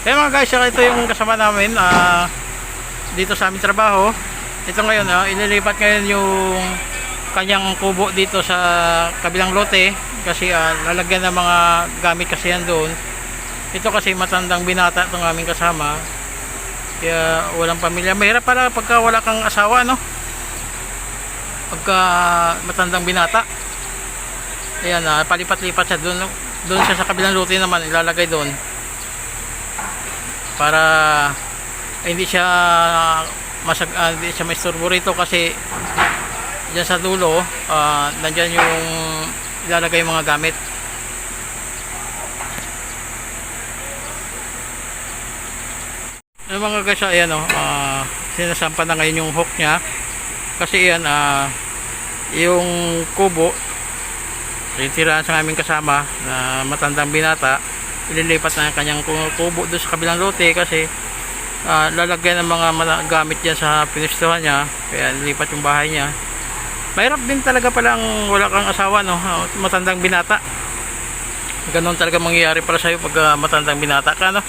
Kaya mga guys, ito yung kasama namin ah, dito sa aming trabaho. Ito ngayon, ah, ililipat ngayon yung kanyang kubo dito sa kabilang lote kasi ah, lalagyan ng mga gamit kasi yan doon. Ito kasi matandang binata itong aming kasama. Kaya walang pamilya. Mahirap pala pagka wala kang asawa, no? Pagka matandang binata. Ayan, ah, palipat-lipat siya doon. Doon siya sa kabilang lote naman, ilalagay doon para eh, hindi siya masag ah, hindi siya maisturbo rito kasi diyan sa dulo ah, nandyan yung ilalagay yung mga gamit. Yung mga guys ayan oh, ah, sinasampa na ngayon yung hook niya. Kasi yan ah, yung kubo titirahan sa aming kasama na matandang binata ililipat na ang kanyang ku- kubo doon sa kabilang lote kasi ah, lalagyan ng mga gamit dyan sa pinistuhan niya kaya nilipat yung bahay niya. Mahirap din talaga palang wala kang asawa no? Matandang binata. Ganon talaga mangyayari para sa'yo pag ah, matandang binata ka no?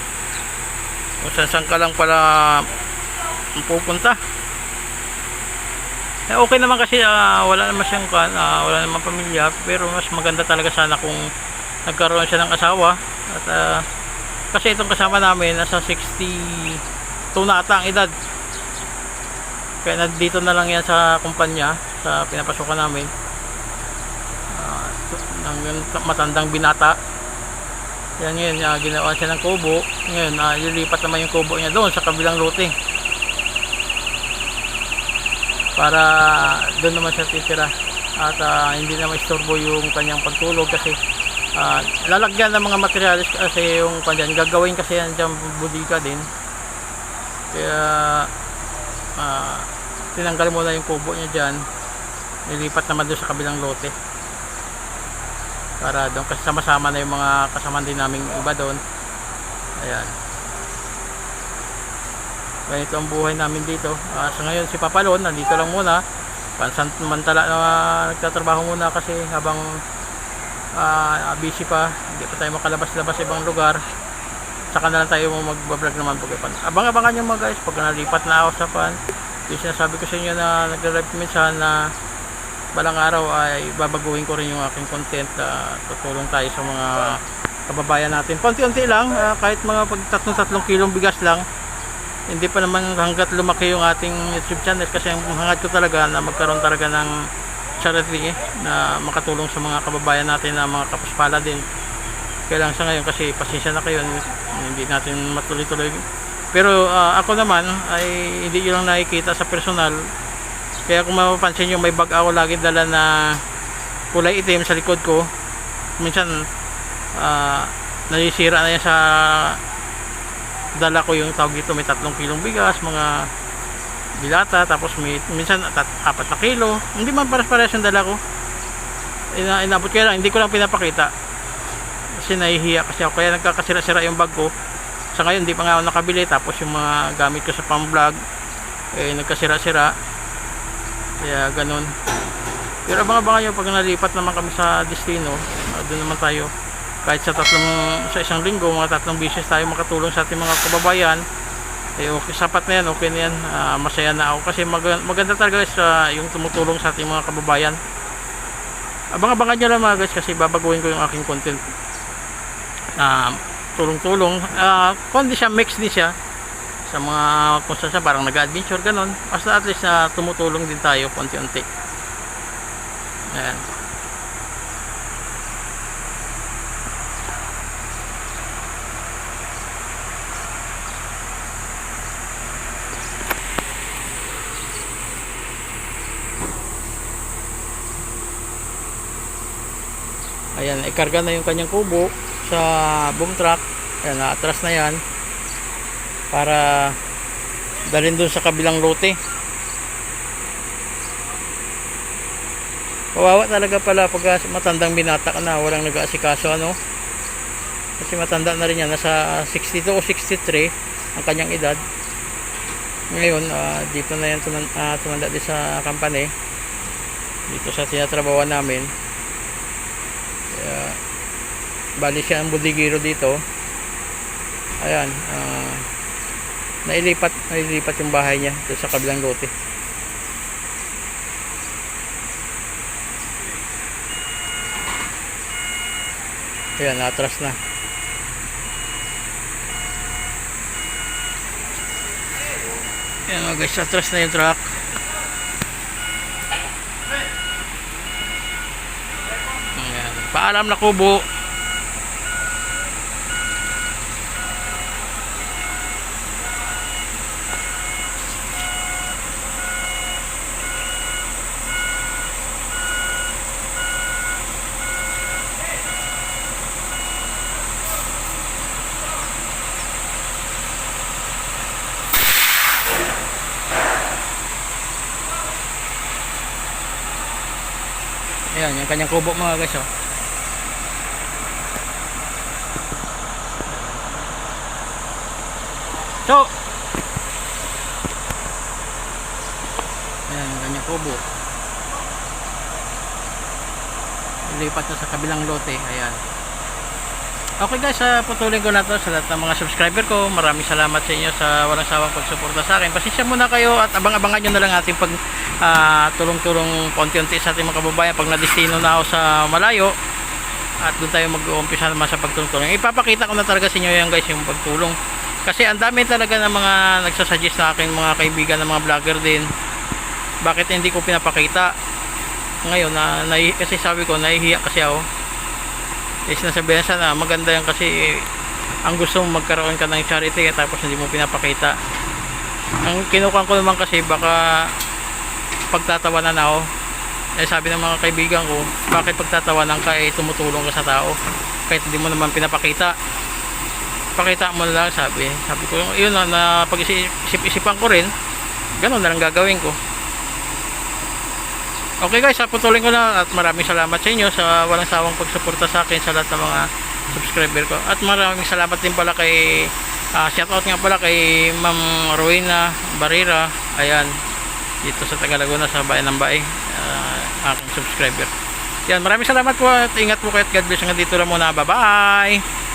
Kung saan saan ka lang pala pupunta. Eh, okay naman kasi ah, wala naman siyang ah, wala naman pamilya pero mas maganda talaga sana kung nagkaroon siya ng asawa at ah, kasi itong kasama namin nasa 62 na ata ang edad. Kaya nandito na lang yan sa kumpanya sa pinapasukan namin. Ah, ng matandang binata. Yan ngayon ah, ginawa siya ng kubo. Ngayon uh, lilipat naman yung kubo niya doon sa kabilang lote. Para doon naman siya titira. At ah, hindi naman istorbo yung kanyang pagtulog kasi ah, lalagyan ng mga materialis kasi yung kanyan gagawin kasi yan dyan budika din. Kaya ah, tinanggal muna yung kubo niya dyan. Nilipat naman doon sa kabilang lote. Para doon kasi sama-sama na yung mga kasaman din naming iba doon. Ayan. Ganito ang buhay namin dito. Ah, sa ngayon si Papalon nandito lang muna. Pansamantala na nagtatrabaho muna kasi habang ah, busy pa. Hindi pa tayo makalabas-labas sa ibang lugar. Saka na lang tayo magbablog naman pag abang-abangan nyo mga guys pag nalipat na ako sa pan yung sinasabi ko sa inyo na minsan na balang araw ay babaguhin ko rin yung aking content na tutulong tayo sa mga kababayan natin. Konti-unti lang ah, kahit mga pag tatlong-tatlong kilong bigas lang. Hindi pa naman hanggat lumaki yung ating YouTube channel kasi ang hangad ko talaga na magkaroon talaga ng charity eh, na makatulong sa mga kababayan natin na mga kapuspala din. Kaya lang sa ngayon kasi pasensya na kayo hindi natin matuloy-tuloy. Pero ah, ako naman ay hindi yun lang nakikita sa personal. Kaya kung mapapansin nyo may bag ako lagi dala na kulay itim sa likod ko. Minsan ah, nasisira na yan sa dala ko yung tawag dito may tatlong kilong bigas mga bilata tapos may minsan tat, apat na kilo. Hindi man pares pares yung dala ko. Ina, inabot ko lang hindi ko lang pinapakita. Kasi nahihiya kasi ako. Kaya nagkakasira-sira yung bag ko. Sa ngayon hindi pa nga ako nakabili. Tapos yung mga gamit ko sa pang vlog eh nagkasira-sira. Kaya ganun. Pero abang-abangan nyo pag nalipat naman kami sa destino doon naman tayo. Kahit sa tatlong sa isang linggo mga tatlong beses tayo makatulong sa ating mga kababayan eh okay. Sapat na yan. Okay na yan. Ah, masaya na ako. Kasi mag- maganda talaga guys ah, yung tumutulong sa ating mga kababayan. Abang-abangan nyo lang mga guys kasi babaguhin ko yung aking content. Na tulong-tulong. Ah, kung di siya mix din siya sa mga kung saan siya parang nag-adventure ganon basta at least na tumutulong din tayo konti-unti. Ayan ayan ikarga na yung kanyang kubo sa boom truck. Ayan atras na yan para dalhin dun sa kabilang lote. Kawawa talaga pala pag matandang binata ka na walang nag-aasikaso ano? Kasi matanda na rin yan nasa 62 o 63 ang kanyang edad. Ngayon ah, dito na yan tuman, ah, tumanda din sa company dito sa tinatrabawan namin bali siya ang budigiro dito. Ayan ah, nailipat nailipat yung bahay niya doon sa kabilang lote. Ayan atras na. Ayan mga guys atras na yung truck. Ayan paalam na kubo Ayan, yung kanyang kubo mga guys, oh. So, ayan, yung kanyang kubo. Lipat na sa kabilang lote, ayan. Okay guys, uh, putulin ko na to sa lahat ng mga subscriber ko. Maraming salamat sa inyo sa walang sawang pagsuporta sa akin. Pasensya muna kayo at abang-abangan nyo na lang ating pag ah, tulong-tulong konti-unti sa ating mga kababayan. Pag nadestino na ako sa malayo at doon tayo mag-uumpisa naman sa pagtulong ipapakita ko na talaga sa inyo yan guys yung pagtulong. Kasi ang dami talaga ng mga nagsasuggest sa akin mga kaibigan ng mga vlogger din. Bakit hindi ko pinapakita? Ngayon na, na kasi sabi ko nahihiya kasi ako. Is nasabihan sana maganda yan kasi ang gusto mong magkaroon ka ng charity tapos hindi mo pinapakita. Ang kinukuha ko naman kasi baka pagtatawanan ako. Eh sabi ng mga kaibigan ko bakit pagtatawanan ka eh tumutulong ka sa tao? Kahit hindi mo naman pinapakita. Pakita mo na lang sabi. Sabi ko yun na, na pag-isip-isipan ko rin. Ganun na lang gagawin ko. Okay guys putulin ko na at maraming salamat sa inyo sa walang sawang pagsuporta sa akin sa lahat ng mga subscriber ko. At maraming salamat din pala kay uh, shoutout nga pala kay Ma'am Rowena Barrera. Ayan dito sa Tagalaguna sa bayan ng Bae uh, aking subscriber. Yan maraming salamat po at ingat po kayo at God bless. Hanggang dito lang muna. Bye bye